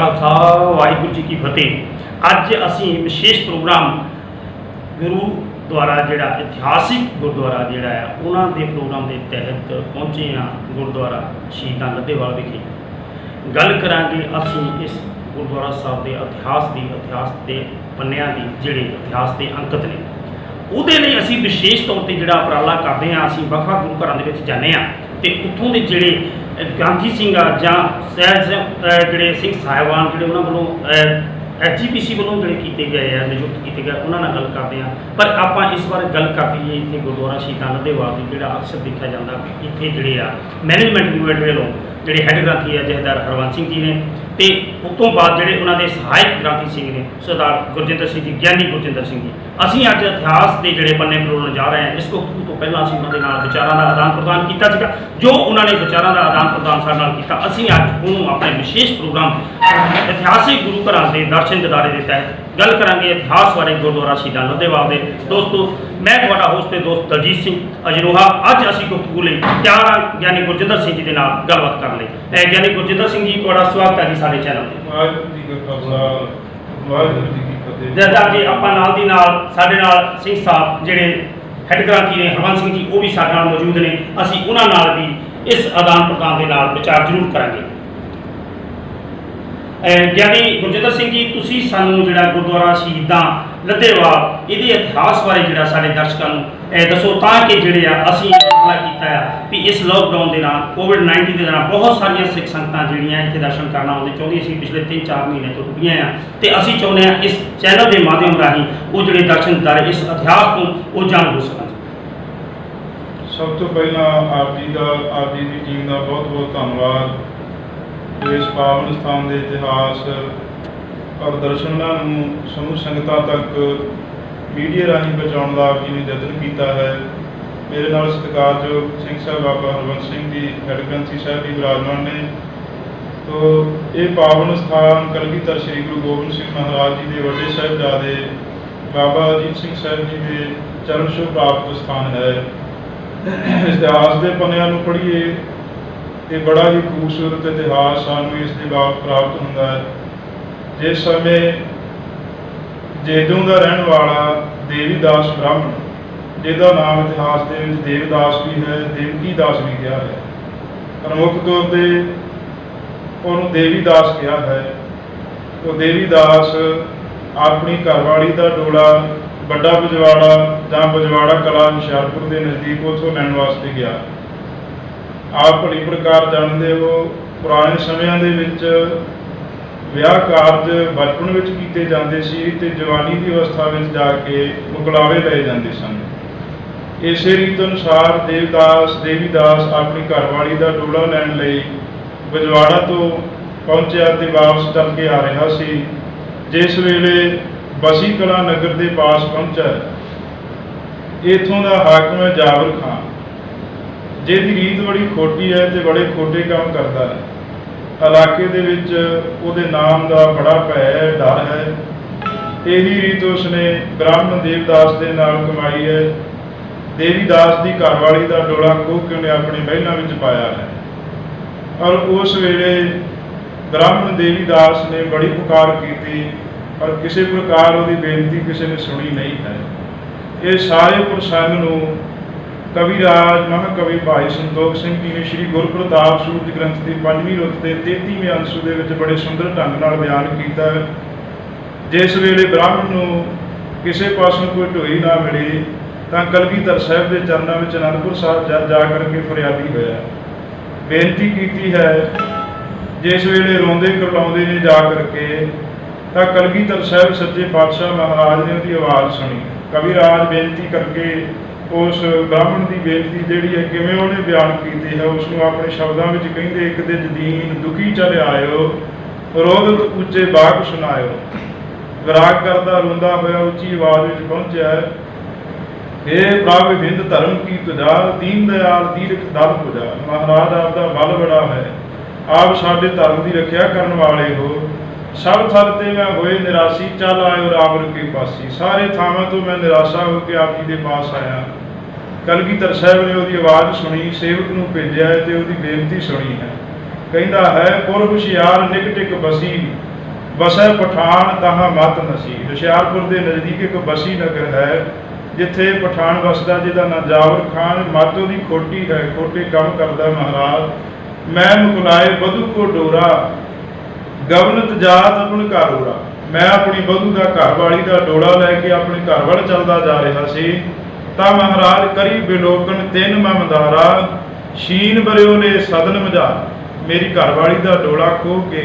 ਵਾਹਿਗੁਰੂ ਖਾਲਸਾ ਵਾਹਿਗੁਰੂ ਜੀ ਕੀ ਫਤਿਹ। ਅੱਜ ਅਸੀਂ ਵਿਸ਼ੇਸ਼ ਪ੍ਰੋਗਰਾਮ ਗੁਰੂ ਦੁਆਰਾ ਜਿਹੜਾ, ਇਤਿਹਾਸਿਕ ਗੁਰਦੁਆਰਾ ਜਿਹੜਾ ਹੈ ਉਹਨਾਂ ਦੇ ਪ੍ਰੋਗਰਾਮ ਦੇ ਤਹਿਤ ਪਹੁੰਚੇ ਹਾਂ ਗੁਰਦੁਆਰਾ ਸ਼ਹੀਦਾਂ ਲੱਦੇਵਾਲ ਵਿਖੇ। ਗੱਲ ਕਰਾਂਗੇ ਅਸੀਂ ਇਸ ਗੁਰਦੁਆਰਾ ਸਾਹਿਬ ਦੇ ਇਤਿਹਾਸ ਦੀ, ਇਤਿਹਾਸ ਦੇ ਪੰਨਿਆਂ ਦੀ, ਜਿਹੜੇ ਇਤਿਹਾਸ ਦੇ ਅੰਕਤ ਨੇ। ਉਹਦੇ ਲਈ ਅਸੀਂ ਵਿਸ਼ੇਸ਼ ਤੌਰ ਤੇ ਜਿਹੜਾ ਉਪਰਾਲਾ ਕਰਦੇ ਹਾਂ, ਅਸੀਂ ਵੱਖ-ਵੱਖ ਗੁਰੂ ਘਰਾਂ ਦੇ ਵਿੱਚ ਜਾਂਦੇ ਹਾਂ ਤੇ ਉੱਥੋਂ ਦੇ ਜਿਹੜੇ ਗਾਂਧੀ ਸਿੰਘ ਆ ਜਾਂ ਸਹਿਜ ਜਿਹੜੇ ਸਿੰਘ ਸਾਹਿਬਾਨ ਜਿਹੜੇ ਉਹਨਾਂ ਵੱਲੋਂ ਐਚਜੀਪੀਸੀ ਵੱਲੋਂ ਜਿਹੜੇ ਕੀਤੇ ਗਏ ਆ, ਨਿਯੁਕਤ ਕੀਤੇ ਗਏ ਉਹਨਾਂ ਨਾਲ ਗੱਲ ਕਰਦੇ ਹਾਂ ਪਰ ਆਪਾਂ ਇਸ ਵਾਰ ਗੱਲ ਕਰ ਲਈਏ ਇੱਥੇ ਗੁਰਦੁਆਰਾ ਸ਼ਹੀਦਾਂ ਲੱਦੇਵਾਲ ਦੀ ਜਿਹੜਾ ਅਕਸਰ ਦੇਖਿਆ ਜਾਂਦਾ ਕਿ ਇੱਥੇ ਜਿਹੜੇ ਆ ਮੈਨੇਜਮੈਂਟ ਯੂਨਿਟ ਵੱਲੋਂ ਜਿਹੜੇ ਹੈੱਡ ਗ੍ਰੰਥੀ ਆ ਜਹੇਦਾਰ ਹਰਵੰਤ ਸਿੰਘ ਜੀ ਨੇ ਤੇ ਉਸ ਤੋਂ ਬਾਅਦ ਜਿਹੜੇ ਉਹਨਾਂ ਦੇ ਸਹਾਇਕ ਗ੍ਰੰਥੀ ਸਿੰਘ ਨੇ, ਸਰਦਾਰ ਗੁਰਜਿੰਦਰ ਸਿੰਘ ਜੀ, ਗਿਆਨੀ ਗੁਰਜਿੰਦਰ ਸਿੰਘ ਜੀ। ਅਸੀਂ ਅੱਜ ਇਤਿਹਾਸ ਦੇ ਜਿਹੜੇ ਪੰਨੇ ਪਰੋਣ ਜਾ ਰਹੇ ਹਾਂ, ਇਸ ਗੁਫ਼ਤਗੂ ਤੋਂ ਪਹਿਲਾਂ ਅਸੀਂ ਉਹਨਾਂ ਦੇ ਨਾਲ ਵਿਚਾਰਾਂ ਦਾ ਆਦਾਨ ਪ੍ਰਦਾਨ ਕੀਤਾ ਸੀਗਾ, ਜੋ ਉਹਨਾਂ ਨੇ ਵਿਚਾਰਾਂ ਦਾ ਆਦਾਨ ਪ੍ਰਦਾਨ ਸਾਡੇ ਨਾਲ ਕੀਤਾ। ਅਸੀਂ ਅੱਜ ਉਹਨੂੰ ਆਪਣੇ ਵਿਸ਼ੇਸ਼ ਪ੍ਰੋਗਰਾਮ, ਇਤਿਹਾਸਿਕ ਗੁਰੂ ਘਰਾਂ ਦੇ ਦਰਸ਼ਨ ਦਿਦਾਰੇ ਦੇ ਤਹਿਤ ਗੱਲ ਕਰਾਂਗੇ ਇਤਿਹਾਸ ਬਾਰੇ ਗੁਰਦੁਆਰਾ ਸ਼ਹੀਦਾਂ ਲੱਦੇਵਾਲ ਦੇ ਦੋਸਤੋ ਮੈਂ ਤੁਹਾਡਾ ਹੋਸਟ ਤੇ ਦੋਸਤ ਦਲਜੀਤ ਸਿੰਘ ਅਜਰੋਹਾ ਅੱਜ ਅਸੀਂ ਗੁਫ਼ਤਗੂ ਲਈ ਤਿਆਰ ਹਾਂ ਗਿਆਨੀ ਗੁਰਜਿੰਦਰ ਸਿੰਘ ਜੀ ਦੇ ਨਾਲ ਗੱਲਬਾਤ ਕਰਨ ਲਈ। ਇਹ ਗਿਆਨੀ ਗੁਰਜਿੰਦਰ ਸਿੰਘ ਜੀ ਤੁਹਾਡਾ ਸਵਾਗਤ ਹੈ ਜੀ ਸਾਡੇ ਚੈਨਲ ਤੇ। ਵਾਹਿਗੁਰੂ ਜੀ ਕਾ ਖਾਲਸਾ ਵਾਹਿਗੁਰੂ ਜੀ ਕੀ ਫਤਿਹ। ਜਦਾਂ ਜੀ ਆਪਾਂ ਨਾਲ ਦੀ ਨਾਲ ਸਾਡੇ ਨਾਲ ਸਿੰਘ ਸਾਹਿਬ ਜਿਹੜੇ ਹੈੱਡ ਗ੍ਰਾਂਥੀ ਨੇ ਹਰਵੰਸ ਸਿੰਘ ਜੀ ਉਹ ਵੀ ਸਾਡੇ ਨਾਲ ਮੌਜੂਦ ਨੇ। ਅਸੀਂ ਉਹਨਾਂ ਨਾਲ ਵੀ ਇਸ ਆਦਾਨ ਪ੍ਰਦਾਨ ਦੇ ਨਾਲ ਵਿਚਾਰ ਜ਼ਰੂਰ ਕਰਾਂਗੇ। ਅਹ ਗਿਆਨੀ ਗੁਰਜਿੰਦਰ ਸਿੰਘ ਜੀ, ਤੁਸੀਂ ਸਾਨੂੰ ਜਿਹੜਾ ਗੁਰਦੁਆਰਾ ਸ਼ਹੀਦਾਂ ਲੱਦੇਵਾਲ, ਇਹਦੇ ਇਤਿਹਾਸ ਬਾਰੇ ਜਿਹੜਾ ਸਾਡੇ ਦਰਸ਼ਕਾਂ ਨੂੰ ਦੱਸੋ ਤਾਂ ਕਿ ਜਿਹੜੇ ਆ ਅਸੀਂ ਫੈਸਲਾ ਕੀਤਾ ਆ ਵੀ ਇਸ ਲੋਕਡਾਊਨ ਦੇ ਨਾਲ ਕੋਵਿਡ 19 ਦੇ ਨਾਲ ਬਹੁਤ ਸਾਰੀਆਂ ਸਿੱਖ ਸੰਗਤਾਂ ਜਿਹੜੀਆਂ ਇੱਥੇ ਦਰਸ਼ਨ ਕਰਨ ਆਉਂਦੇ ਚਾਹੁੰਦੀ ਸੀ, ਪਿਛਲੇ 3-4 ਮਹੀਨੇ ਤੋਂ ਰੁਕੀਆਂ ਆ। ਤੇ ਅਸੀਂ ਚਾਹੁੰਦੇ ਆ ਇਸ ਚੈਨਲ ਦੇ ਮਾਧਿਅਮ ਰਾਹੀਂ ਉਹ ਜਿਹੜੇ ਦਰਸ਼ਨਦਾਰ ਇਸ ਇਤਿਹਾਸ ਨੂੰ, ਉਹ ਜਾਣੂ ਹੋ ਸਕਣ। ਸਭ ਤੋਂ ਪਹਿਲਾਂ ਆਪ ਜੀ ਦਾ, ਆਪ ਜੀ ਦੀ ਟੀਮ ਦਾ ਬਹੁਤ ਬਹੁਤ ਧੰਨਵਾਦ। ਇਸ ਪਾਵਨ ਸਥਾਨ ਦੇ ਇਤਿਹਾਸ ਔਰ ਦਰਸ਼ਨਾਂ ਨੂੰ ਸਮੂਹ ਸੰਗਤਾਂ ਤੱਕ ਮੀਡੀਆ ਰਾਹੀਂ ਪਹੁੰਚਾਉਣ ਦਾ ਆਪ ਜੀ ਨੇ ਯਤਨ ਕੀਤਾ ਹੈ। ਮੇਰੇ ਨਾਲ ਸਤਿਕਾਰਯੋਗ ਸਿੰਘ ਸਾਹਿਬ ਬਾਬਾ ਹਰਵੰਤ ਸਿੰਘ ਜੀ, ਹੈੱਡ ਗ੍ਰੰਥੀ ਸਾਹਿਬ ਜੀ ਵਿਰਾਜਮਾਨ ਨੇ। ਤੋ ਇਹ ਪਾਵਨ ਸਥਾਨ ਕਲਗੀਧਰ ਸ੍ਰੀ ਗੁਰੂ ਗੋਬਿੰਦ ਸਿੰਘ ਮਹਾਰਾਜ ਜੀ ਦੇ ਵੱਡੇ ਸਾਹਿਬਜ਼ਾਦੇ ਬਾਬਾ ਅਜੀਤ ਸਿੰਘ ਸਾਹਿਬ ਜੀ ਦੇ ਚਰਨ ਛੋਹ ਪ੍ਰਾਪਤ ਸਥਾਨ ਹੈ। ਇਤਿਹਾਸ ਦੇ ਪੰਨਿਆਂ ਨੂੰ ਪੜ੍ਹੀਏ ਤੇ ਬੜਾ ਹੀ ਖੂਬਸੂਰਤ ਇਤਿਹਾਸ ਸਾਨੂੰ ਇਸ ਦੇ ਬਾਅਦ ਪ੍ਰਾਪਤ ਹੁੰਦਾ ਹੈ। ਜਿਸ ਸਮੇਂ ਜੇਦੂ ਦਾ ਰਹਿਣ ਵਾਲਾ ਦੇਵੀਦਾਸ ਬ੍ਰਾਹਮਣ ਜਿਹਦਾ ਨਾਮ ਇਤਿਹਾਸ ਦੇ ਵਿੱਚ ਦੇਵਦਾਸ ਵੀ ਹੈ ਦੇਵਕੀ ਦਾਸ ਵੀ ਕਿਹਾ ਹੈ। ਪ੍ਰਮੁੱਖ ਤੌਰ ਤੇ ਉਹਨੂੰ ਦੇਵੀਦਾਸ ਕਿਹਾ ਹੈ। ਉਹ ਦੇਵੀਦਾਸ ਆਪਣੀ ਘਰਵਾਲੀ ਦਾ ਡੋਲਾ, ਵੱਡਾ ਬਜਵਾੜਾ ਜਾਂ ਬਜਵਾੜਾ ਕਲਾ ਹੁਸ਼ਿਆਰਪੁਰ ਦੇ ਨਜ਼ਦੀਕ ਉੱਥੋਂ ਲੈਣ ਵਾਸਤੇ ਗਿਆ। ਆਪ ਬੜੀ ਪ੍ਰਕਾਰ ਜਾਣਦੇ ਹੋ। ਪੁਰਾਣੇ ਸਮਿਆਂ ਦੇ ਵਿੱਚ ਵਿਆਹ ਕਾਰਜ ਬਚਪਨ ਵਿੱਚ ਕੀਤੇ ਜਾਂਦੇ ਸੀ ਤੇ ਜਵਾਨੀ ਦੀ ਅਵਸਥਾ ਵਿੱਚ ਜਾ ਕੇ ਮੁਕਲਾਵੇ ਲਏ ਜਾਂਦੇ ਸਨ। ਇਸੇ ਰੀਤ ਅਨੁਸਾਰ ਦੇਵਦਾਸ, ਦੇਵੀਦਾਸ ਆਪਣੀ ਘਰਵਾਲੀ ਦਾ ਡੋਲਾ ਲੈਣ ਲਈ ਬਜਵਾੜਾ ਤੋਂ ਪਹੁੰਚਿਆ ਤੇ ਵਾਪਸ ਚੱਲ ਕੇ ਆ ਰਿਹਾ ਸੀ। ਜਿਸ ਵੇਲੇ ਬਸੀ ਕਲਾ ਨਗਰ ਦੇ ਪਾਸ ਪਹੁੰਚਾ ਇਥੋਂ ਦਾ ਹਾਕਮ ਹੈ ਜਾਬਰ ਖਾਨ। ਜਿਹਦੀ ਰੀਤ ਬੜੀ ਖੋਟੀ ਹੈ ਤੇ ਬੜੇ ਖੋਟੇ ਕੰਮ ਕਰਦਾ ਹੈ, ਇਲਾਕੇ ਦੇ ਵਿੱਚ ਉਹਦੇ ਨਾਮ ਦਾ ਬੜਾ ਭੈ ਹੈ ਡਰ ਹੈ। ਇਹੀ ਰੀਤ ਉਸਨੇ ਬ੍ਰਾਹਮਣ ਦੇਵਦਾਸ ਦੇ ਨਾਲ ਕਮਾਈ ਹੈ। ਦੇਵੀਦਾਸ ਦੀ ਘਰਵਾਲੀ ਦਾ ਡੋਲਾ ਖੋਹ ਕੇ ਉਹਨੇ ਆਪਣੀ ਮਹਿਲਾਂ ਵਿੱਚ ਪਾਇਆ ਹੈ। ਔਰ ਉਸ ਵੇਲੇ ਬ੍ਰਾਹਮਣ ਦੇਵੀਦਾਸ ਨੇ ਬੜੀ ਪੁਕਾਰ ਕੀਤੀ ਪਰ ਕਿਸੇ ਪ੍ਰਕਾਰ ਉਹਦੀ ਬੇਨਤੀ ਕਿਸੇ ਨੇ ਸੁਣੀ ਨਹੀਂ ਹੈ। ਇਹ ਸਾਰੇ ਪ੍ਰਸੰਗ ਨੂੰ ਕਵੀ ਰਾਜ ਮਹਾਕਵੀ ਭਾਈ ਸੰਤੋਖ ਸਿੰਘ ਜੀ ਨੇ ਸ੍ਰੀ ਗੁਰਪ੍ਰਤਾਪ ਸੂਰਜ ਗ੍ਰੰਥ ਦੀ ਪੰਜਵੀਂ ਰੁੱਤ ਤੇ 33ਵੇਂ ਅੰਸ਼ ਦੇ ਵਿੱਚ ਬੜੇ ਸੁੰਦਰ ਢੰਗ ਨਾਲ ਬਿਆਨ ਕੀਤਾ ਹੈ। ਜਿਸ ਵੇਲੇ ਬ੍ਰਾਹਮਣ ਨੂੰ ਕਿਸੇ ਪਾਸੋਂ ਕੋਈ ਢੋਈ ਨਾ ਮਿਲੀ, ਤਾਂ ਕਲਗੀਧਰ ਸਾਹਿਬ ਦੇ ਚਰਨਾਂ ਵਿੱਚ ਅਨੰਦਪੁਰ ਸਾਹਿਬ ਜਾ ਜਾ ਕਰਕੇ ਫਰਿਆਦੀ ਹੋਇਆ। ਬੇਨਤੀ ਕੀਤੀ ਹੈ, ਜਿਸ ਵੇਲੇ ਰੋਂਦੇ ਕਰਲਾਉਂਦੇ ਨੇ ਜਾ ਕਰਕੇ, ਤਾਂ ਕਲਗੀਧਰ ਸਾਹਿਬ ਸੱਚੇ ਪਾਤਸ਼ਾਹ ਮਹਾਰਾਜ ਨੇ ਉਹਦੀ ਆਵਾਜ਼ ਸੁਣੀ। ਕਵੀ ਰਾਜ ਬੇਨਤੀ ਕਰਕੇ ਉਸ ਬ੍ਰਾਹਮਣ ਦੀ ਬੇਨਤੀ ਜਿਹੜੀ ਹੈ, ਕਿਵੇਂ ਉਹਨੇ ਬਿਆਨ ਕੀਤੀ ਹੈ ਉਸ ਨੂੰ ਆਪਣੇ ਸ਼ਬਦਾਂ ਵਿੱਚ ਕਹਿੰਦੇ, ਇੱਕ ਦੇ ਜਦੀਨ ਦੁਖੀ ਚਲ ਆਇਓ ਰੋਦਤ ਉੱਚੇ ਬਾਗ ਸੁਣਾਇਓ ਵਿਰਾਗ ਕਰਦਾ ਰੋਂਦਾ ਹੋਇਆ ਉੱਚੀ ਆਵਾਜ਼ ਵਿੱਚ ਪਹੁੰਚਿਆ ਹੈ ਇਹ ਪ੍ਰਭ ਬਿੰਦ ਧਰਮ ਕੀ ਤੁਜਾ ਦੀਨ ਦਿਆਲ ਦੀਰਖ ਦਲ ਪੁਜਾ। ਮਹਾਰਾਜ ਆਪ ਦਾ ਬਲ ਬੜਾ ਹੈ। ਆਪ ਸਾਡੇ ਧਰਮ ਦੀ ਰੱਖਿਆ ਕਰਨ ਵਾਲੇ ਹੋ। ਸਭ ਥਲ ਤੇ ਮੈਂ ਹੋਏ ਨਿਰਾਸੀ, ਚੱਲ ਆਇਓ ਰਾਮ ਰੁਕੇ ਪਾਸੀ। ਸਾਰੇ ਥਾਵਾਂ ਤੋਂ ਮੈਂ ਨਿਰਾਸ਼ਾ ਹੋ ਕੇ ਆਪ ਜੀ ਦੇ ਪਾਸ ਆਇਆ। ਕਲਗੀਧਰ ਸਾਹਿਬ ਨੇ ਉਹਦੀ ਆਵਾਜ਼ ਸੁਣੀ, ਸੇਵਕ ਨੂੰ ਭੇਜਿਆ ਤੇ ਉਹਦੀ ਬੇਨਤੀ ਸੁਣੀ ਹੈ। ਕਹਿੰਦਾ ਹੈ ਪੁਰ ਹੁਸ਼ਿਆਰ ਨਿਕ ਟਿਕ ਬਸੀ ਵਸੈ ਪਠਾਨ ਤਹਾਂ ਮਤ ਨਸੀ। ਹੁਸ਼ਿਆਰਪੁਰ ਦੇ ਨਜ਼ਦੀਕ ਇੱਕ ਬਸੀ ਨਗਰ ਹੈ, ਜਿੱਥੇ ਪਠਾਨ ਵਸਦਾ ਜਿਹਦਾ ਨਾਂ ਜਾਵਰ ਖਾਨ, ਮਾਤੋ ਦੀ ਖੋਟੀ ਹੈ, ਖੋਟੇ ਕੰਮ ਕਰਦਾ ਮਹਾਰਾਜ। ਮੈਂ ਮੁਕਲਾਏ ਬਧੂ ਕੋ ਡੋਰਾ ਗਵਨਤ ਜਾਤ ਆਪਣ ਘਰ ਉਰਾ। ਮੈਂ ਆਪਣੀ ਬਹੂ ਦਾ ਘਰ ਵਾਲੀ ਦਾ ਡੋਲਾ ਲੈ ਕੇ ਆਪਣੇ ਘਰ ਵੱਲ ਚੱਲਦਾ ਜਾ ਰਿਹਾ ਸੀ। ਤਾਂ ਮਹਾਰਾਜ ਕਰੀ ਬਿਲੋਕਨ ਤਿੰਨ ਮਮਦਾਰਾ ਸ਼ੀਨ ਬਰਿਓ ਨੇ ਸਦਨ ਮਜਾ ਮੇਰੀ ਘਰ ਵਾਲੀ ਦਾ ਡੋਲਾ ਖੋ ਕੇ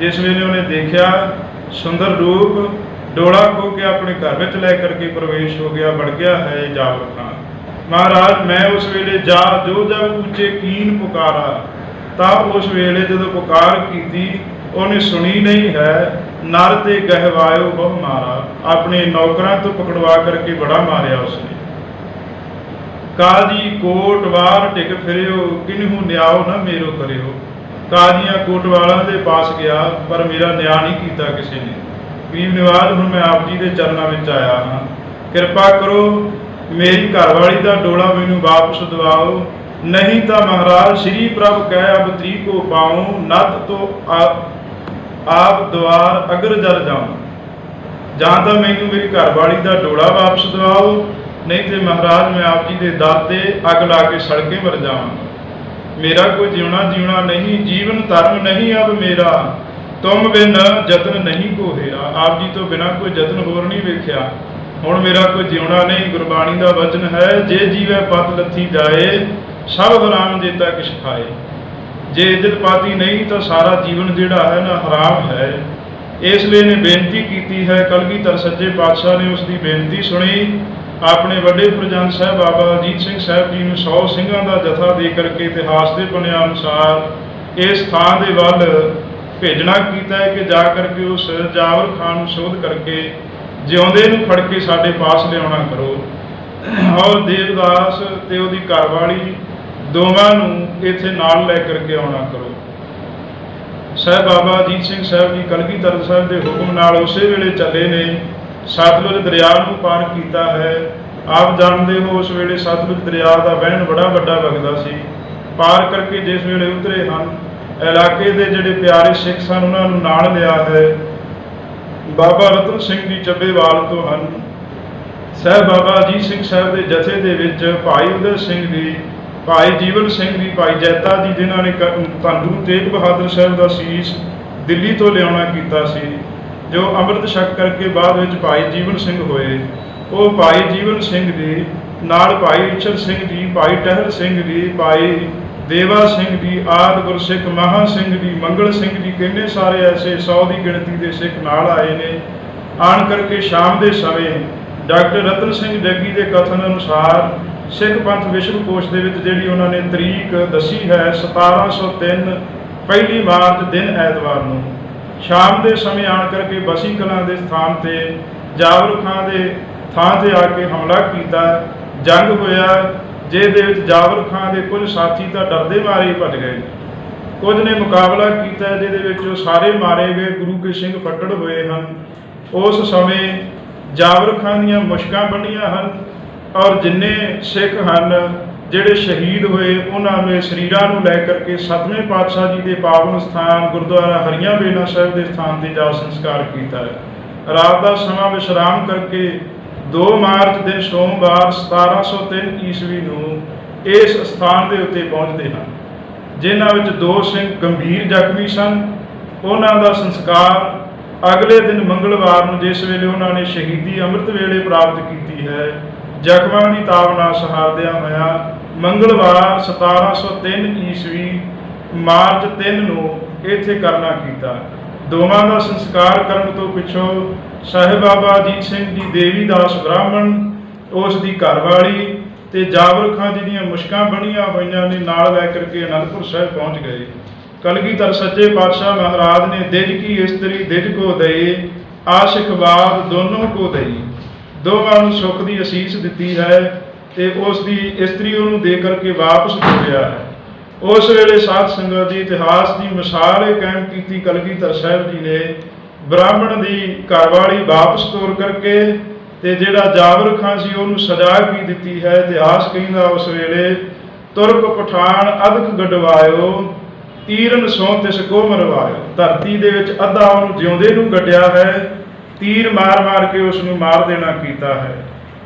ਜਿਸ ਵੇਲੇ ਉਹਨੇ ਦੇਖਿਆ ਸੁੰਦਰ ਰੂਪ ਡੋਲਾ ਖੋ ਕੇ ਆਪਣੇ ਘਰ ਵਿੱਚ ਲੈ ਕਰਕੇ ਪ੍ਰਵੇਸ਼ ਹੋ ਗਿਆ, ਵੜ ਗਿਆ ਹੈ ਜਾਵਰ ਖਾਨ। ਮਹਾਰਾਜ, ਮੈਂ ਉਸ ਵੇਲੇ ਜਾ ਜੋ ਜਬ ਉੱਚੇ ਕੀਨ ਪੁਕਾਰਾ। ਤਾਂ ਉਸ ਵੇਲੇ ਜਦੋਂ ਪੁਕਾਰ ਕੀਤੀ ਉਹਨੇ ਸੁਣੀ ਨਹੀਂ ਹੈ, ਨਰ ਤੇ ਗਹਿਵਾਇਓ ਬਹੁ ਮਾਰਾ, ਆਪਣੇ ਨੌਕਰਾਂ ਤੋਂ ਪਕੜਵਾ ਕਰਕੇ ਬੜਾ ਮਾਰਿਆ ਉਸਨੇ। ਕਾਜੀ ਕੋਟ ਵਾਰ ਟਿਕ ਫਿਰਿਓ, ਕਿਨਹੂ ਨਿਆਓ ਨਾ ਮੇਰੋ ਕਰਿਓ। ਕਾਜੀਆਂ ਕੋਟ ਵਾਲਾਂ ਦੇ ਪਾਸ ਗਿਆ, ਪਰ ਮੇਰਾ ਨਿਆਂ ਨਹੀਂ ਕੀਤਾ ਕਿਸੇ ਨੇ। ਵੀਰ ਨਿਵਾਜ ਹੁਣ ਮੈਂ ਆਪ ਜੀ ਦੇ ਚਰਨਾਂ ਵਿੱਚ ਆਇਆ ਹਾਂ। ਕਿਰਪਾ ਕਰੋ, ਮੇਰੀ ਘਰਵਾਲੀ ਦਾ ਡੋਲਾ ਮੈਨੂੰ ਵਾਪਸ ਦਿਵਾਓ। ਨਹੀਂ ਤਾਂ ਮਹਾਰਾਜ, ਸ੍ਰੀ ਪ੍ਰਭ ਕਹਿ ਅਬ ਤਰੀ ਕੋ ਪਾਉ ਨਤ ਤੋ ਆਪ ਆਪ ਦਵਾਰ ਅਗਰ ਜਲ ਜਾਉ। ਜਾਂ ਤਾਂ ਮੈਨੂੰ ਮੇਰੀ ਘਰਵਾਲੀ ਦਾ ਡੋਲਾ ਵਾਪਸ ਦਿਵਾਓ, ਨਹੀਂ ਤੇ ਮਹਾਰਾਜ ਮੈਂ ਆਪ ਜੀ ਦੇ ਦਰ ਤੇ ਅੱਗ ਲਾ ਕੇ ਸੜਕੇ ਮਰ ਜਾਵਾਂ। ਮੇਰਾ ਕੋਈ ਜਿਉਣਾ ਜਿਉਣਾ ਨਹੀਂ, ਜੀਵਨ ਧਰਮ ਨਹੀਂ ਅਬ ਮੇਰਾ। ਤੁਮ ਬਿਨ ਯਤਨ ਨਹੀਂ ਕੋ ਹੈਰਾ। ਆਪ ਜੀ ਤੋਂ ਬਿਨਾ ਕੋਈ ਯਤਨ ਹੋਰ ਨਹੀਂ ਵੇਖਿਆ। ਹੁਣ ਮੇਰਾ ਕੋਈ ਜਿਉਣਾ ਨਹੀਂ, ਗੁਰਬਾਣੀ ਦਾ ਵਚਨ ਹੈ, ਜੇ ਜੀਵੈ ਪਤ ਲੱਥੀ ਜਾਏ, ਸਭ ਰਾਮ ਜੇਤਾ ਕਿਛ ਖਾਏ। ਜੇ ਇੱਜ਼ਤ ਪਾਤੀ ਨਹੀਂ ਤਾਂ ਸਾਰਾ ਜੀਵਨ ਜਿਹੜਾ ਹੈ ਨਾ ਹਰਾਮ ਹੈ। ਇਸ ਲਈ ਨੇ ਬੇਨਤੀ ਕੀਤੀ ਹੈ, ਕਲਗੀਧਰ ਸੱਜੇ ਪਾਤਸ਼ਾਹ ਨੇ ਉਸ ਦੀ ਬੇਨਤੀ ਸੁਣੀ। ਆਪਣੇ ਵੱਡੇ ਪ੍ਰਜਨ ਸਾਹਿਬ ਬਾਬਾ ਅਜੀਤ ਸਿੰਘ ਸਾਹਿਬ ਜੀ ਨੂੰ 100 ਸਿੰਘਾਂ ਦਾ ਜਥਾ ਦੇ ਕਰਕੇ ਇਤਿਹਾਸ ਦੇ ਬਣਿਆ ਅਨੁਸਾਰ ਇਸ ਥਾਂ ਦੇ ਵੱਲ ਭੇਜਣਾ ਕੀਤਾ ਹੈ ਕਿ ਜਾ ਕਰਕੇ ਉਸ ਜਾਵਰ ਖਾਨ ਨੂੰ ਸ਼ੋਧ ਕਰਕੇ ਜਿਉਂਦੇ ਨੂੰ ਫੜ ਕੇ ਸਾਡੇ ਪਾਸ ਲਿਆਉਣਾ ਕਰੋ। ਔਰ ਦੇਵਦਾਸ ਤੇ ਉਹਦੀ ਘਰਵਾਲੀ ਦੋਵਾਂ ਨੂੰ ਇੱਥੇ ਨਾਲ ਲੈ ਕਰਕੇ ਆਉਣਾ ਕਰੋ। ਸਾਹਿਬ ਬਾਬਾ ਅਜੀਤ ਸਿੰਘ ਸਾਹਿਬ ਜੀ ਕਲਗੀਧਰ ਸਾਹਿਬ ਦੇ ਹੁਕਮ ਨਾਲ ਉਸੇ ਵੇਲੇ ਚੱਲੇ ਨੇ। ਸਤਲੁਜ ਦਰਿਆ ਨੂੰ ਪਾਰ ਕੀਤਾ ਹੈ। ਆਪ ਜਾਣਦੇ ਹੋ, ਉਸ ਵੇਲੇ ਸਤਲੁਜ ਦਰਿਆ ਦਾ ਵਹਿਣ ਬੜਾ ਵੱਡਾ ਵਗਦਾ ਸੀ। ਪਾਰ ਕਰਕੇ ਜਿਸ ਵੇਲੇ ਉਤਰੇ ਹਨ, ਇਲਾਕੇ ਦੇ ਜਿਹੜੇ ਪਿਆਰੇ ਸਿੱਖ ਸਨ, ਉਹਨਾਂ ਨੂੰ ਨਾਲ ਲਿਆ ਹੈ। ਬਾਬਾ ਰਤਨ ਸਿੰਘ ਜੀ ਚੱਬੇਵਾਲ ਤੋਂ ਹਨ। ਸਾਹਿਬ ਬਾਬਾ ਅਜੀਤ ਸਿੰਘ ਸਾਹਿਬ ਦੇ ਜਥੇ ਦੇ ਵਿੱਚ ਭਾਈ ਉਦੈ ਸਿੰਘ ਜੀ ਭਾਈ ਜੀਵਨ ਸਿੰਘ ਜੀ ਭਾਈ ਜੈਤਾ ਜੀ ਜਿਨ੍ਹਾਂ ਨੇ ਕ- ਤੇਗ ਬਹਾਦਰ ਸਾਹਿਬ ਦਾ ਸੀਸ ਦਿੱਲੀ ਤੋਂ ਲਿਆਉਣਾ ਕੀਤਾ ਸੀ, ਜੋ ਅੰਮ੍ਰਿਤ ਛਕ ਕਰਕੇ ਬਾਅਦ ਵਿੱਚ ਭਾਈ ਜੀਵਨ ਸਿੰਘ ਹੋਏ। ਉਹ ਭਾਈ ਜੀਵਨ ਸਿੰਘ ਜੀ ਨਾਲ ਭਾਈ ਇਛਰ ਸਿੰਘ ਜੀ ਭਾਈ ਟਹਿਲ ਸਿੰਘ ਜੀ ਭਾਈ ਦੇਵਾ ਸਿੰਘ ਜੀ ਆਦ ਗੁਰਸਿੱਖ ਮਹਾ ਸਿੰਘ ਜੀ ਮੰਗਲ ਸਿੰਘ ਜੀ ਕਿੰਨੇ ਸਾਰੇ ਐਸੇ 100 ਦੀ ਗਿਣਤੀ ਦੇ ਸਿੱਖ ਨਾਲ ਆਏ ਨੇ। ਆਣ ਕਰਕੇ ਸ਼ਾਮ ਦੇ ਸਮੇਂ ਡਾਕਟਰ ਰਤਨ ਸਿੰਘ ਜੱਗੀ ਦੇ ਕਥਨ ਅਨੁਸਾਰ ਸਿੱਖ ਪੰਥ ਵਿਸ਼ਵ ਕੋਸ਼ ਦੇ ਵਿੱਚ ਜਿਹੜੀ ਉਹਨਾਂ ਨੇ ਤਰੀਕ ਦੱਸੀ ਹੈ 1703 ਪਹਿਲੀ ਮਾਰਚ ਦਿਨ ਐਤਵਾਰ ਨੂੰ। ਸ਼ਾਮ ਦੇ ਸਮੇਂ ਆਣ ਕਰਕੇ ਬਸੀ ਕਲਾਂ ਦੇ ਸਥਾਨ ਤੇ ਜਾਬਰ ਖਾਂ ਦੇ ਥਾਂ ਤੇ ਆ ਕੇ ਹਮਲਾ ਕੀਤਾ। ਜੰਗ ਹੋਇਆ, ਜਿਹਦੇ ਵਿੱਚ ਜਾਵਰ ਖਾਂ ਦੇ ਕੁਝ ਸਾਥੀ ਤਾਂ ਡਰਦੇ ਮਾਰੇ ਹੀ ਭੱਜ ਗਏ। ਕੁਝ ਨੇ ਮੁਕਾਬਲਾ ਕੀਤਾ, ਜਿਹਦੇ ਵਿੱਚ ਉਹ ਸਾਰੇ ਮਾਰੇ ਗਏ, ਗੁਰੂ ਕੇ ਸਿੰਘ ਫੱਟੜ ਹੋਏ ਹਨ। ਉਸ ਸਮੇਂ ਜਾਬਰ ਖਾਨ ਦੀਆਂ ਮੁਸ਼ਕਾਂ ਬਣੀਆਂ ਹਨ। ਔਰ ਜਿੰਨੇ ਸਿੱਖ ਹਨ, ਜਿਹੜੇ ਸ਼ਹੀਦ ਹੋਏ, ਉਹਨਾਂ ਦੇ ਸਰੀਰਾਂ ਨੂੰ ਲੈ ਕਰਕੇ ਸਤਵੇਂ ਪਾਤਸ਼ਾਹ ਜੀ ਦੇ ਪਾਵਨ ਸਥਾਨ ਗੁਰਦੁਆਰਾ ਹਰੀਆਂ ਬੇਨਾ ਸਾਹਿਬ ਦੇ ਸਥਾਨ ਤੇ ਜਾ ਸੰਸਕਾਰ ਕੀਤਾ ਹੈ। ਰਾਤ ਦਾ ਸਮਾਂ ਵਿਸ਼ਰਾਮ ਕਰਕੇ 2 ਮਾਰਚ ਦਿਨ ਸੋਮਵਾਰ 1703 ਈਸਵੀ ਨੂੰ ਇਸ ਸਥਾਨ ਦੇ ਉੱਤੇ ਪਹੁੰਚਦੇ ਹਨ, ਜਿਨ੍ਹਾਂ ਵਿੱਚ ਦੋ ਸਿੰਘ ਗੰਭੀਰ ਜ਼ਖਮੀ ਸਨ। ਉਹਨਾਂ ਦਾ ਸੰਸਕਾਰ ਅਗਲੇ ਦਿਨ ਮੰਗਲਵਾਰ ਨੂੰ, ਜਿਸ ਵੇਲੇ ਉਹਨਾਂ ਨੇ ਸ਼ਹੀਦੀ ਅੰਮ੍ਰਿਤ ਵੇਲੇ ਪ੍ਰਾਪਤ ਕੀਤੀ ਹੈ ਜ਼ਖਮਾਂ ਦੀ ਤਾਵਨਾ ਸਹਾਰਦਿਆਂ ਹੋਇਆ ਮੰਗਲਵਾਰ 1703 ਈਸਵੀ ਮਾਰਚ 3 ਨੂੰ ਇੱਥੇ ਕਰਨਾ ਕੀਤਾ। ਦੋਵਾਂ ਦਾ ਸੰਸਕਾਰ ਕਰਨ ਤੋਂ ਪਿੱਛੋਂ ਸਾਹਿਬ ਬਾਬਾ ਅਜੀਤ ਸਿੰਘ ਜੀ ਦੇਵੀਦਾਸ ਬ੍ਰਾਹਮਣ, ਉਸ ਦੀ ਘਰਵਾਲੀ ਤੇ ਜਾਵਰ ਖਾਂ ਜੀ ਦੀਆਂ ਮੁਸ਼ਕਾਂ ਬਣੀਆਂ ਹੋਈਆਂ ਨੇ ਨਾਲ ਲੈ ਕਰਕੇ ਅਨੰਦਪੁਰ ਸਾਹਿਬ ਪਹੁੰਚ ਗਏ। ਕਲਗੀਧਰ ਸੱਚੇ ਪਾਤਸ਼ਾਹ ਮਹਾਰਾਜ ਨੇ ਦਿਜ ਕੀ ਇਸਤਰੀ ਦਿਜ ਕੋ ਦਈ, ਆਸ਼ਿਕ ਬਾਦ ਦੋਨੋਂ ਕੋ ਦਈ। ਦੋਵਾਂ ਨੂੰ ਸੁੱਖ ਦੀ ਅਸੀਸ ਦਿੱਤੀ ਹੈ ਤੇ ਉਸ ਦੀ ਇਸਤਰੀ ਉਹਨੂੰ ਦੇ ਕਰਕੇ ਵਾਪਸ ਤੋਰਿਆ ਹੈ। ਉਸ ਵੇਲੇ ਸਾਧ ਸੰਗਤ ਦੀ ਇਤਿਹਾਸ ਦੀ ਮਿਸਾਲ ਇਹ ਕਾਇਮ ਕੀਤੀ ਕਲਗੀਧਰ ਸਾਹਿਬ ਜੀ ਨੇ ਬ੍ਰਾਹਮਣ ਦੀ ਘਰਵਾਲੀ ਵਾਪਸ ਤੋਰ ਕਰਕੇ ਤੇ ਜਿਹੜਾ ਜਾਬਰ ਖਾਂ ਸੀ ਉਹਨੂੰ ਸਜ਼ਾ ਵੀ ਦਿੱਤੀ ਹੈ। ਇਤਿਹਾਸ ਕਹਿੰਦਾ ਉਸ ਵੇਲੇ, ਤੁਰਕ ਪਠਾਨ ਅਦਕ ਗਡਵਾਇਓ, ਤੀਰਨ ਸੋ ਤਿਸ ਕੋ ਮਰਵਾਇਓ। ਧਰਤੀ ਦੇ ਵਿੱਚ ਅੱਧਾ ਉਹਨੂੰ ਜਿਉਂਦੇ ਨੂੰ ਗੱਡਿਆ ਹੈ। ਤੀਰ ਮਾਰ ਮਾਰ ਕੇ ਉਸ ਨੂੰ ਮਾਰ ਦੇਣਾ ਕੀਤਾ ਹੈ।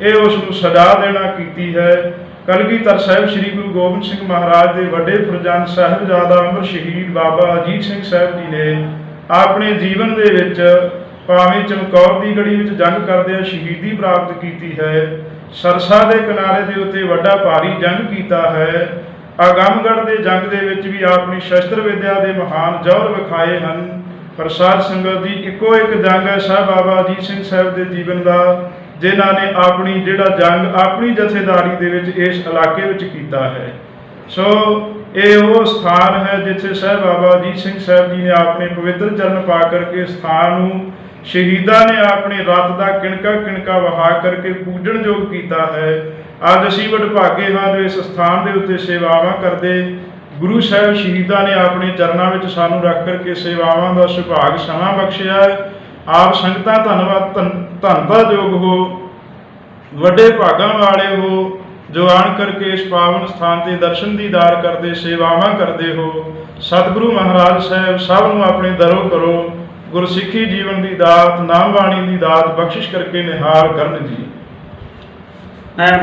ਇਹ ਉਸ ਨੂੰ ਸਜ਼ਾ ਦੇਣਾ ਕੀਤੀ ਹੈ। ਕਲਗੀਧਰ ਸਾਹਿਬ ਸ੍ਰੀ ਗੁਰੂ ਗੋਬਿੰਦ ਸਿੰਘ ਮਹਾਰਾਜ ਦੇ ਵੱਡੇ ਫਰਜਾਨ ਸਾਹਿਬਜ਼ਾਦਾ ਅਮਰ ਸ਼ਹੀਦ ਬਾਬਾ ਅਜੀਤ ਸਿੰਘ ਸਾਹਿਬ ਜੀ ਨੇ ਆਪਣੇ ਜੀਵਨ ਦੇ ਵਿੱਚ ਭਾਵੇਂ ਚਮਕੌਰ ਦੀ ਗੜੀ ਵਿੱਚ ਜੰਗ ਕਰਦਿਆਂ ਸ਼ਹੀਦੀ ਪ੍ਰਾਪਤ ਕੀਤੀ ਹੈ, ਸਰਸਾ ਦੇ ਕਿਨਾਰੇ ਦੇ ਉੱਤੇ ਵੱਡਾ ਭਾਰੀ ਜੰਗ ਕੀਤਾ ਹੈ। ਆਗਮਗੜ੍ਹ ਦੇ ਜੰਗ ਦੇ ਵਿੱਚ ਵੀ ਆਪਣੀ ਸ਼ਸਤਰ ਵਿਦਿਆ ਦੇ ਮਹਾਨ ਜੌਹਰ ਵਿਖਾਏ ਹਨ। ਪ੍ਰਸਾਦ ਸੰਗਤ ਦੀ ਇੱਕੋ ਇੱਕ ਜੰਗ ਹੈ ਸਾਹਿਬ ਬਾਬਾ ਅਜੀਤ ਸਿੰਘ ਸਾਹਿਬ ਦੇ ਜੀਵਨ ਦਾ, ਜਿਨ੍ਹਾਂ ਨੇ ਆਪਣੀ ਜਿਹੜਾ ਜੰਗ, ਆਪਣੀ ਜਥੇਦਾਰੀ ਦੇ ਵਿੱਚ ਇਸ ਇਲਾਕੇ ਵਿੱਚ ਕੀਤਾ ਹੈ। ਸੋ ਇਹ ਉਹ ਸਥਾਨ ਹੈ ਜਿੱਥੇ ਸਾਹਿਬ ਬਾਬਾ ਅਜੀਤ ਸਿੰਘ ਸਾਹਿਬ ਜੀ ਨੇ ਆਪਣੇ ਪਵਿੱਤਰ ਚਰਨ ਪਾ ਕਰਕੇ ਸਥਾਨ ਨੂੰ ਸ਼ਹੀਦਾਂ ਨੇ ਆਪਣੇ ਰਤ ਦਾ ਕਿਣਕਾ ਕਿਣਕਾ ਵਹਾ ਕਰਕੇ ਪੂਜਣਯੋਗ ਕੀਤਾ ਹੈ। ਅੱਜ ਅਸੀਂ ਵਡਭਾਗੇ ਹਾਂ ਜੋ ਇਸ ਸਥਾਨ ਦੇ ਉੱਤੇ ਸੇਵਾਵਾਂ ਕਰਦੇ ਗੁਰੂ ਸਾਹਿਬ ਸ਼ਹੀਦਾਂ ਨੇ ਆਪਣੇ ਚਰਨਾਂ ਵਿੱਚ ਸਾਨੂੰ ਰੱਖ ਕਰਕੇ ਸੇਵਾਵਾਂ ਦਾ ਸੁਭਾਗ ਸਮਾਂ ਬਖਸ਼ਿਆ ਆਪ ਸੰਗਤਾਂ ਧੰਨਵਾਦ, ਧੰਨ- ਧੰਨਤਾਯੋਗ ਹੋ। ਵੱਡੇ ਭਾਗਾਂ ਵਾਲੇ ਹੋ, ਜੋ ਆਣ ਕਰਕੇ ਇਸ ਪਾਵਨ ਸਥਾਨ ਤੇ ਦਰਸ਼ਨ ਦੀਦਾਰ ਕਰਦੇ, ਸੇਵਾਵਾਂ ਕਰਦੇ ਹੋ। ਸਤਿਗੁਰੂ ਮਹਾਰਾਜ ਸਾਹਿਬ ਸਭ ਨੂੰ ਆਪਣੇ ਦਰੋ ਕਰੋ। ਗੁਰਸਿੱਖੀ ਜੀਵਨ ਦੀ ਦਾਤ ਨਾਮ ਬਾਣੀ ਦੀ ਦਾਤ ਬਖਸ਼ਿਸ਼ ਕਰਕੇ ਨਿਹਾਲ ਕਰਨ ਜੀ।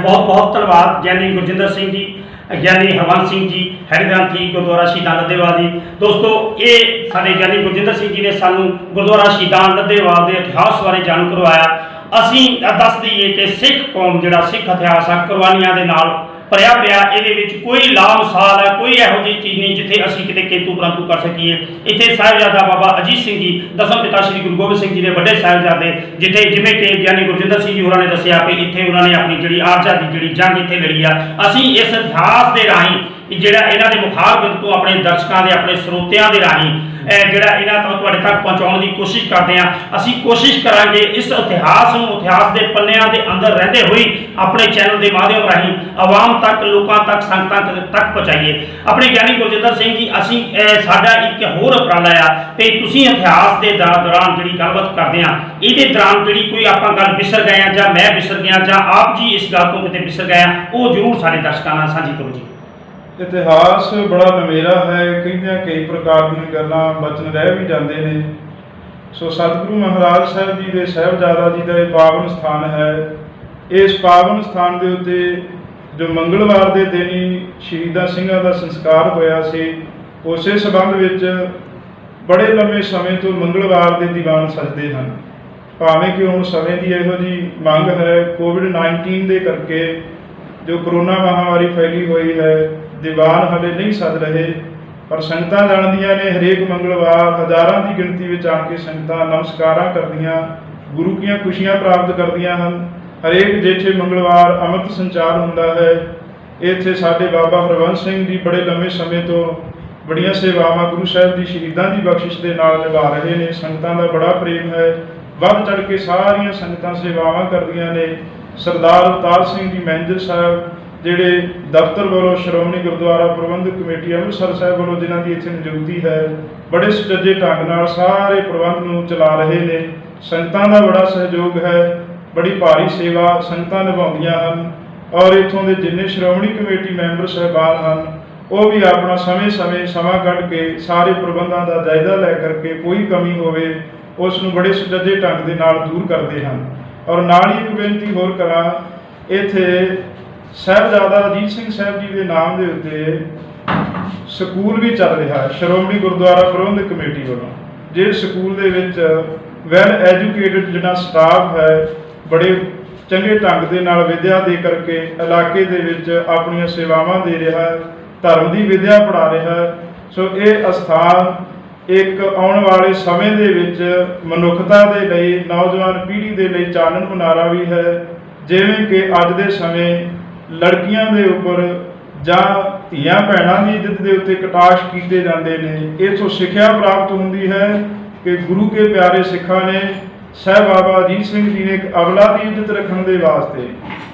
ਬਹੁਤ ਬਹੁਤ ਧੰਨਵਾਦ ਗਿਆਨੀ ਗੁਰਜਿੰਦਰ ਸਿੰਘ ਜੀ। ਗਿਆਨੀ ਹਰਵੰਤ ਸਿੰਘ ਜੀ, ਹੈਰੀਗ੍ਰਾਂਥੀ ਗੁਰਦੁਆਰਾ ਸ਼ਹੀਦਾਂ ਲੱਦੇਵਾਲ ਜੀ। ਦੋਸਤੋ, ਇਹ ਸਾਡੇ ਗਿਆਨੀ ਗੁਰਜਿੰਦਰ ਸਿੰਘ ਜੀ ਨੇ ਸਾਨੂੰ ਗੁਰਦੁਆਰਾ ਸ਼ਹੀਦਾਂ ਲੱਦੇਵਾਲ ਦੇ ਇਤਿਹਾਸ ਬਾਰੇ ਜਾਣੂ ਕਰਵਾਇਆ। ਅਸੀਂ ਦੱਸ ਦਈਏ ਕਿ ਸਿੱਖ ਕੌਮ ਜਿਹੜਾ ਸਿੱਖ ਇਤਿਹਾਸ ਆ, ਕੁਰਬਾਨੀਆਂ ਦੇ ਨਾਲ ਭਰਿਆ ਪਿਆ, ਇਹਦੇ ਵਿੱਚ ਕੋਈ ਲਾਮਸਾਲ ਹੈ ਕੋਈ ਇਹੋ ਜਿਹੀ ਚੀਜ਼ ਨਹੀਂ ਜਿੱਥੇ ਅਸੀਂ ਕਿਤੇ ਕੇਤੂ ਪ੍ਰੰਤੂ ਕਰ ਸਕੀਏ। ਇੱਥੇ ਸਾਹਿਬਜ਼ਾਦਾ ਬਾਬਾ ਅਜੀਤ ਸਿੰਘ ਜੀ, ਦਸਮ ਪਿਤਾ ਸ੍ਰੀ ਗੁਰੂ ਗੋਬਿੰਦ ਸਿੰਘ ਜੀ ਦੇ ਵੱਡੇ ਸਾਹਿਬਜ਼ਾਦੇ, ਜਿੱਥੇ ਜਿਵੇਂ ਕਿ ਗਿਆਨੀ ਗੁਰਜਿੰਦਰ ਸਿੰਘ ਜੀ ਹੋਰਾਂ ਨੇ ਦੱਸਿਆ ਕਿ ਇੱਥੇ ਉਹਨਾਂ ਨੇ ਆਪਣੀ ਜਿਹੜੀ ਆਰਜਾ ਦੀ ਜਿਹੜੀ ਜੰਗ ਇੱਥੇ ਲੜੀ ਆ। ਅਸੀਂ ਇਸ ਇਤਿਹਾਸ ਦੇ ਰਾਹੀਂ, ਜਿਹੜਾ ਇਹਨਾਂ ਦੇ ਮੁਖਾਰਬਿੰਦ ਤੋਂ ਆਪਣੇ ਦਰਸ਼ਕਾਂ ਦੇ, ਆਪਣੇ ਸਰੋਤਿਆਂ ਦੇ ਰਾਹੀਂ ਇਹ ਜਿਹੜਾ ਇਹਨਾਂ ਤੋਂ ਤੁਹਾਡੇ ਤੱਕ ਪਹੁੰਚਾਉਣ ਦੀ ਕੋਸ਼ਿਸ਼ ਕਰਦੇ ਹਾਂ। ਅਸੀਂ ਕੋਸ਼ਿਸ਼ ਕਰਾਂਗੇ ਇਸ ਇਤਿਹਾਸ ਨੂੰ, ਇਤਿਹਾਸ ਦੇ ਪੰਨਿਆਂ ਦੇ ਅੰਦਰ ਰਹਿੰਦੇ ਹੋਏ ਆਪਣੇ ਚੈਨਲ ਦੇ ਮਾਧਿਅਮ ਰਾਹੀਂ ਆਵਾਮ ਤੱਕ, ਲੋਕਾਂ ਤੱਕ, ਸੰਗਤਾਂ ਤੱਕ ਪਹੁੰਚਾਈਏ। ਆਪਣੇ ਗਿਆਨੀ ਗੁਰਜਿੰਦਰ ਸਿੰਘ ਜੀ, ਅਸੀਂ ਸਾਡਾ ਇੱਕ ਹੋਰ ਉਪਰਾਲਾ ਆ ਤੇ ਤੁਸੀਂ ਇਤਿਹਾਸ ਦੇ ਦਰ- ਦੌਰਾਨ ਜਿਹੜੀ ਗੱਲਬਾਤ ਕਰਦੇ ਆ ਇਹਦੇ ਦੌਰਾਨ ਜਿਹੜੀ ਕੋਈ ਆਪਾਂ ਗੱਲ ਵਿਸਰ ਗਏ ਆ ਜਾਂ ਮੈਂ ਵਿਸਰ ਗਿਆ ਜਾਂ ਆਪ ਜੀ ਇਸ ਗੱਲ ਤੋਂ ਕਿਤੇ ਵਿਸਰ ਗਏ ਆ ਉਹ ਜ਼ਰੂਰ ਸਾਡੇ ਦਰਸ਼ਕਾਂ ਨਾਲ ਸਾਂਝੀ ਕਰੋ ਜੀ। ਇਤਿਹਾਸ ਬੜਾ ਲੰਮੇਰਾ ਹੈ, ਕਹਿੰਦਿਆਂ ਕਈ ਪ੍ਰਕਾਰ ਦੀਆਂ ਗੱਲਾਂ ਬਚਨ ਰਹਿ ਵੀ ਜਾਂਦੇ ਨੇ। ਸੋ ਸਤਿਗੁਰੂ ਮਹਾਰਾਜ ਸਾਹਿਬ ਜੀ ਦੇ ਸਹਿਬਜ਼ਾਦਾ ਜੀ ਦਾ ਇਹ ਪਾਵਨ ਸਥਾਨ ਹੈ। ਇਸ ਪਾਵਨ ਸਥਾਨ ਦੇ ਉੱਤੇ ਜੋ ਮੰਗਲਵਾਰ ਦੇ ਦਿਨ ਹੀ ਸ਼ਹੀਦਾਂ ਸਿੰਘਾਂ ਦਾ ਸੰਸਕਾਰ ਹੋਇਆ ਸੀ, ਉਸੇ ਸਬੰਧ ਵਿੱਚ ਬੜੇ ਲੰਮੇ ਸਮੇਂ ਤੋਂ ਮੰਗਲਵਾਰ ਦੇ ਦੀਵਾਨ ਸਜਦੇ ਹਨ। ਭਾਵੇਂ ਕਿ ਹੁਣ ਸਮੇਂ ਦੀ ਇਹੋ ਜੀ ਮੰਗ ਹੈ ਕੋਵਿਡ 19 ਦੇ ਕਰਕੇ ਜੋ ਕਰੋਨਾ ਮਹਾਮਾਰੀ ਫੈਲੀ ਹੋਈ ਹੈ ਦੀਵਾਨ ਹਲੇ ਨਹੀਂ ਸੱਦ ਰਹੇ, ਪਰ ਸੰਗਤਾਂ ਜਾਣਦੀਆਂ ਨੇ ਹਰੇਕ ਮੰਗਲਵਾਰ ਹਜ਼ਾਰਾਂ ਦੀ ਗਿਣਤੀ ਵਿੱਚ ਆਣ ਕੇ ਸੰਗਤਾਂ ਨਮਸਕਾਰਾਂ ਕਰਦੀਆਂ, ਗੁਰੂ ਕੀਆਂ ਖੁਸ਼ੀਆਂ ਪ੍ਰਾਪਤ ਕਰਦੀਆਂ ਹਨ। ਹਰੇਕ ਜੇਠੇ ਮੰਗਲਵਾਰ ਅੰਮ੍ਰਿਤ ਸੰਚਾਰ ਹੁੰਦਾ ਹੈ। ਇੱਥੇ ਸਾਡੇ ਬਾਬਾ ਹਰਵੰਸ ਸਿੰਘ ਜੀ ਬੜੇ ਲੰਮੇ ਸਮੇਂ ਤੋਂ ਬੜੀਆਂ ਸੇਵਾਵਾਂ ਗੁਰੂ ਸਾਹਿਬ ਦੀ ਸ਼ਹੀਦਾਂ ਦੀ ਬਖਸ਼ਿਸ਼ ਦੇ ਨਾਲ ਨਿਭਾ ਰਹੇ ਨੇ। ਸੰਗਤਾਂ ਦਾ ਬੜਾ ਪ੍ਰੇਮ ਹੈ। ਵੱਧ ਚੜ ਕੇ ਸਾਰੀਆਂ ਸੰਗਤਾਂ ਸੇਵਾਵਾਂ ਕਰਦੀਆਂ ਨੇ। ਸਰਦਾਰ ਅਵਤਾਰ ਸਿੰਘ ਜੀ, ਮੈਨੇਜਰ ਸਾਹਿਬ ਜਿਹੜੇ ਦਫ਼ਤਰ ਵੱਲੋਂ ਸ਼੍ਰੋਮਣੀ ਗੁਰਦੁਆਰਾ ਪ੍ਰਬੰਧਕ ਕਮੇਟੀ ਅੰਮ੍ਰਿਤਸਰ ਸਾਹਿਬ ਵੱਲੋਂ ਜਿਨ੍ਹਾਂ ਦੀ ਇੱਥੇ ਨਿਯੁਕਤੀ ਹੈ, ਬੜੇ ਸੁਚੱਜੇ ਢੰਗ ਨਾਲ ਸਾਰੇ ਪ੍ਰਬੰਧ ਨੂੰ ਚਲਾ ਰਹੇ ਨੇ। ਸੰਗਤਾਂ ਦਾ ਬੜਾ ਸਹਿਯੋਗ ਹੈ, ਬੜੀ ਭਾਰੀ ਸੇਵਾ ਸੰਗਤਾਂ ਨਿਭਾਉਂਦੀਆਂ ਹਨ ਔਰ ਇੱਥੋਂ ਦੇ ਜਿੰਨੇ ਸ਼੍ਰੋਮਣੀ ਕਮੇਟੀ ਮੈਂਬਰ ਸਹਿਬਾਨ ਹਨ, ਉਹ ਵੀ ਆਪਣਾ ਸਮੇਂ-ਸਮੇਂ ਸਮਾਂ ਕੱਢ ਕੇ ਸਾਰੇ ਪ੍ਰਬੰਧਾਂ ਦਾ ਜਾਇਜ਼ਾ ਲੈ ਕਰਕੇ ਕੋਈ ਕਮੀ ਹੋਵੇ, ਉਸ ਨੂੰ ਬੜੇ ਸੁਚੱਜੇ ਢੰਗ ਦੇ ਨਾਲ ਦੂਰ ਕਰਦੇ ਹਨ। ਔਰ ਨਾਲ ਹੀ ਇੱਕ ਬੇਨਤੀ ਹੋਰ ਕਰਾਂ, ਇੱਥੇ ਸਾਹਿਬਜ਼ਾਦਾ ਅਜੀਤ ਸਿੰਘ ਸਾਹਿਬ ਜੀ ਦੇ ਨਾਮ ਦੇ ਉੱਤੇ ਸਕੂਲ ਵੀ ਚੱਲ ਰਿਹਾ ਹੈ, ਸ਼੍ਰੋਮਣੀ ਗੁਰਦੁਆਰਾ ਪ੍ਰਬੰਧਕ ਕਮੇਟੀ ਵੱਲੋਂ ਜਿਸ ਸਕੂਲ ਦੇ ਵਿੱਚ ਵੈਲ ਐਜੂਕੇਟਿਡ ਜਿਹੜਾ ਸਟਾਫ ਹੈ, ਬੜੇ ਚੰਗੇ ਢੰਗ ਦੇ ਨਾਲ ਵਿਦਿਆ ਦੇ ਕਰਕੇ ਇਲਾਕੇ ਦੇ ਵਿੱਚ ਆਪਣੀਆਂ ਸੇਵਾਵਾਂ ਦੇ ਰਿਹਾ ਹੈ, ਧਰਮ ਦੀ ਵਿਦਿਆ ਪੜ੍ਹਾ ਰਿਹਾ ਹੈ, ਸੋ ਇਹ ਅਸਥਾਨ ਇੱਕ ਆਉਣ ਵਾਲੇ ਸਮੇਂ ਦੇ ਵਿੱਚ ਮਨੁੱਖਤਾ ਦੇ ਲਈ, ਨੌਜਵਾਨ ਪੀੜ੍ਹੀ ਦੇ ਲਈ ਚਾਨਣ ਮੁਨਾਰਾ ਵੀ ਹੈ, ਜਿਵੇਂ ਕਿ ਅੱਜ ਦੇ ਸਮੇਂ ਲੜਕੀਆਂ ਦੇ ਉੱਪਰ ਜਾਂ ਧੀਆਂ ਭੈਣਾਂ ਦੀ ਇੱਜ਼ਤ ਦੇ ਉੱਤੇ ਕਟਾਸ਼ ਕੀਤੇ ਜਾਂਦੇ ਨੇ। ਇਥੋਂ ਸਿੱਖਿਆ ਪ੍ਰਾਪਤ ਹੁੰਦੀ ਹੈ ਕਿ ਗੁਰੂ ਕੇ ਪਿਆਰੇ ਸਿੱਖਾਂ ਨੇ ਸਹਿਬ ਬਾਬਾ ਅਜੀਤ ਸਿੰਘ ਜੀ ਨੇ ਇੱਕ ਅਵਲਾ ਦੀ ਇੱਜ਼ਤ ਰੱਖਣ ਦੇ ਵਾਸਤੇ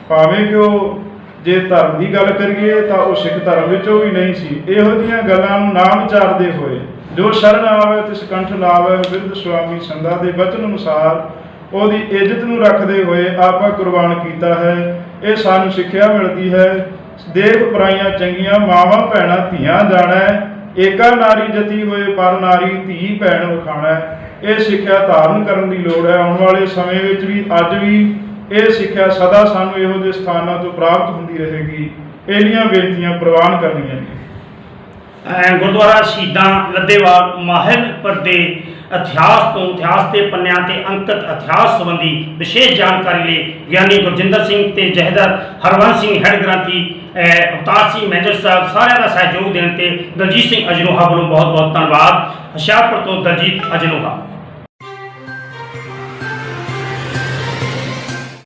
ਭਾਵੇਂ ਕਿ ਉਹ ਜੇ ਧਰਮ ਦੀ ਗੱਲ ਕਰੀਏ ਤਾਂ ਉਹ ਸਿੱਖ ਧਰਮ ਵਿੱਚੋਂ ਵੀ ਨਹੀਂ ਸੀ। ਇਹੋ ਜਿਹੀਆਂ ਗੱਲਾਂ ਨੂੰ ਨਾ ਵਿਚਾਰਦੇ ਹੋਏ ਜੋ ਸ਼ਰਨ ਆਵੇ ਤਿਸ ਕੰਠ ਲਾਵੇ ਬਿਰਧ ਸੁਆਮੀ ਸੰਧਾ ਦੇ ਬਚਨ ਅਨੁਸਾਰ ਉਹਦੀ ਇੱਜ਼ਤ ਨੂੰ ਰੱਖਦੇ ਹੋਏ ਆਪਾ ਕੁਰਬਾਨ ਕੀਤਾ ਹੈ। ਇਹ ਸਾਨੂੰ ਸਿੱਖਿਆ ਮਿਲਦੀ ਹੈ। ਦੇਖ ਪਰਾਈਆਂ ਚੰਗੀਆਂ, ਮਾਵਾਂ ਭੈਣਾਂ ਧੀਆਂ ਜਾਣਾ। ਏਕਾ ਨਾਰੀ ਜਤੀ ਹੋਏ, ਪਰ ਨਾਰੀ ਧੀ ਭੈਣ ਵਖਾਣਾ। ਇਹ ਸਿੱਖਿਆ ਧਾਰਨ ਕਰਨ ਦੀ ਲੋੜ ਹੈ। ਆਉਣ ਵਾਲੇ ਸਮੇਂ ਵਿੱਚ ਵੀ, ਅੱਜ ਵੀ ਇਹ ਸਿੱਖਿਆ ਸਦਾ ਸਾਨੂੰ ਇਹੋ ਜਿਹੇ ਸਥਾਨਾਂ ਤੋਂ ਪ੍ਰਾਪਤ ਹੁੰਦੀ ਰਹੇਗੀ। ਇਹਨੀਆਂ ਬੇਨਤੀਆਂ ਪ੍ਰਵਾਨ ਕਰਨੀਆਂ ਨੇ। ਗੁਰਦੁਆਰਾ ਸ਼ਹੀਦਾਂ ਲੱਦੇਵਾਲ ਮਾਹਿਲਪੁਰ ਦੇ ਇਤਿਹਾਸ ਤੋਂ, ਇਤਿਹਾਸ ਦੇ ਪੰਨਿਆਂ ਤੇ ਅੰਕਿਤ ਇਤਿਹਾਸ ਸੰਬੰਧੀ ਵਿਸ਼ੇਸ਼ ਜਾਣਕਾਰੀ ਲਈ ਗਿਆਨੀ ਗੁਰਜਿੰਦਰ ਸਿੰਘ ਤੇ ਜਹਦਰ ਹਰਵੰਸ ਸਿੰਘ ਹੈਡ ਗ੍ਰੰਥੀ ਅਵਤਾਰ ਸਿੰਘ ਮੈਜਰ ਸਾਹਿਬ ਸਾਰਿਆਂ ਦਾ ਸਹਿਯੋਗ ਦੇਣ ਤੇ ਦਲਜੀਤ ਸਿੰਘ ਅਜਨੋਹਾ ਵੱਲੋਂ ਬਹੁਤ ਬਹੁਤ ਧੰਨਵਾਦ। ਹੁਸ਼ਿਆਰਪੁਰ ਤੋਂ ਦਲਜੀਤ ਅਜਨੋਹਾ।